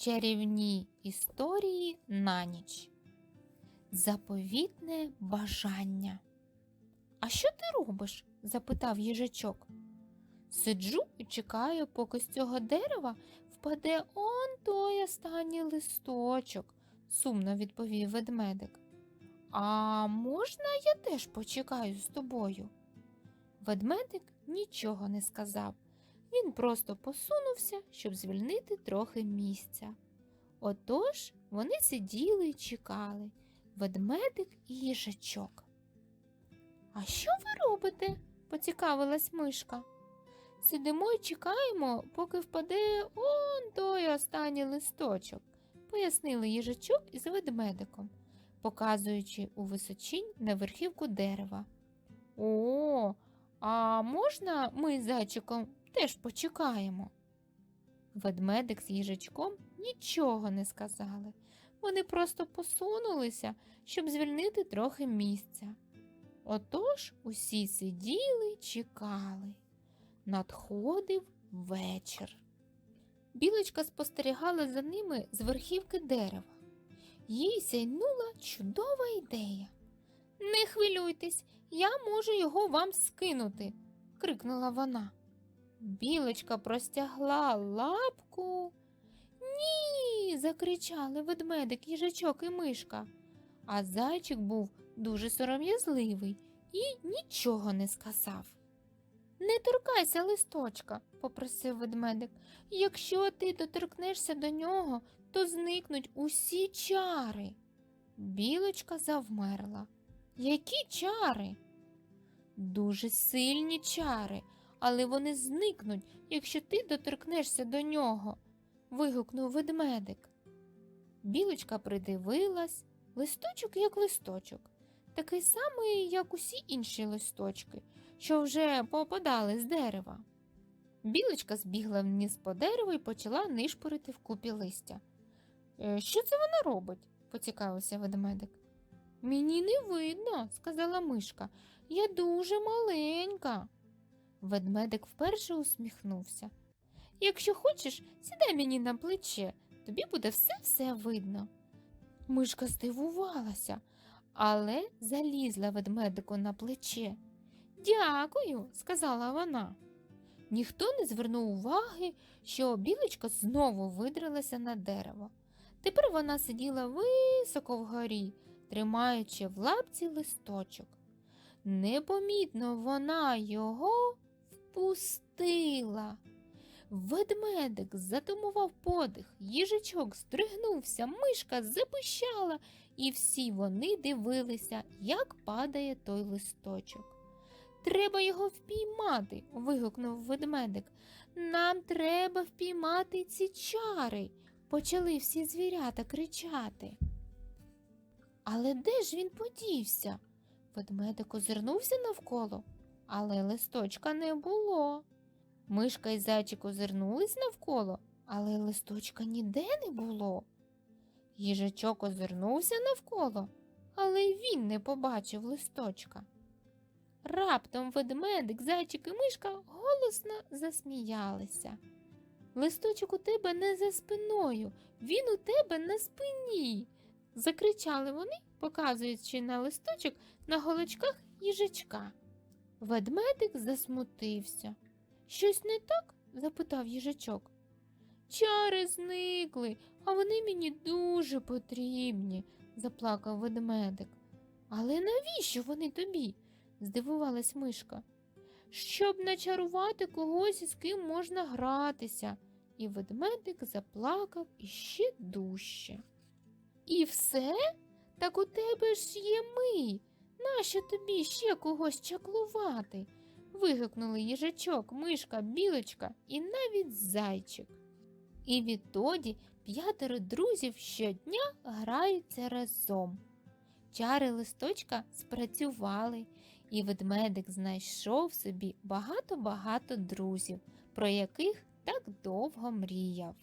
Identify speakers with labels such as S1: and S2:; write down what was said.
S1: Чарівні історії на ніч. Заповітне бажання. А що ти робиш? запитав їжачок. Сиджу і чекаю, поки з цього дерева впаде он той останній листочок, сумно відповів ведмедик. А можна я теж почекаю з тобою? Ведмедик нічого не сказав. Він просто посунувся, щоб звільнити трохи місця. Отож вони сиділи і чекали ведмедик і їжачок. А що ви робите? поцікавилась мишка. Сидимо і чекаємо, поки впаде он той останній листочок, пояснили їжачок із ведмедиком, показуючи у височінь на верхівку дерева. О, а можна ми з зайчиком теж почекаємо? Ведмедик з їжачком нічого не сказали. Вони просто посунулися, щоб звільнити трохи місця. Отож усі сиділи й чекали. Надходив вечір. Білочка спостерігала за ними з верхівки дерева. Їй сяйнула чудова ідея. Не хвилюйтесь, я можу його вам скинути, крикнула вона. Білочка простягла лапку. Ні. закричали ведмедик, їжачок і мишка. А зайчик був дуже сором'язливий і нічого не сказав. Не торкайся листочка, попросив ведмедик. Якщо ти доторкнешся до нього, то зникнуть усі чари. Білочка завмерла. Які чари? Дуже сильні чари, але вони зникнуть, якщо ти доторкнешся до нього, вигукнув ведмедик. Білочка придивилась, листочок як листочок, такий самий, як усі інші листочки, що вже попадали з дерева. Білочка збігла вниз по дереву і почала нишпорити в купі листя. «Е, Що це вона робить? поцікавився ведмедик. Мені не видно, сказала мишка. Я дуже маленька. Ведмедик вперше усміхнувся. Якщо хочеш, сідай мені на плече, тобі буде все-все видно. Мишка здивувалася, але залізла ведмедику на плече. Дякую, сказала вона. Ніхто не звернув уваги, що білочка знову видрилася на дерево. Тепер вона сиділа високо вгорі, тримаючи в лапці листочок. Непомітно вона його впустила. Ведмедик затумував подих, їжачок здригнувся, мишка запищала, і всі вони дивилися, як падає той листочок. Треба його впіймати, вигукнув ведмедик. Нам треба впіймати ці чари, почали всі звірята кричати. Але де ж він подівся? Ведмедик озирнувся навколо, але листочка не було. Мишка і зайчик озирнулись навколо, але листочка ніде не було. Їжачок озирнувся навколо, але й він не побачив листочка. Раптом ведмедик, зайчик і мишка голосно засміялися. Листочок у тебе не за спиною, він у тебе на спині. закричали вони, показуючи на листочок на голочках їжачка. Ведмедик засмутився. Щось не так? запитав їжачок. Чари зникли, а вони мені дуже потрібні, заплакав ведмедик. Але навіщо вони тобі? здивувалась мишка. Щоб начарувати когось, із ким можна гратися. І ведмедик заплакав іще дужче. І все? Так у тебе ж є ми. Нащо тобі ще когось чаклувати? вигукнули їжачок, мишка, білочка і навіть зайчик. І відтоді п'ятеро друзів щодня граються разом. Чари листочка спрацювали, і ведмедик знайшов собі багато-багато друзів, про яких так довго мріяв.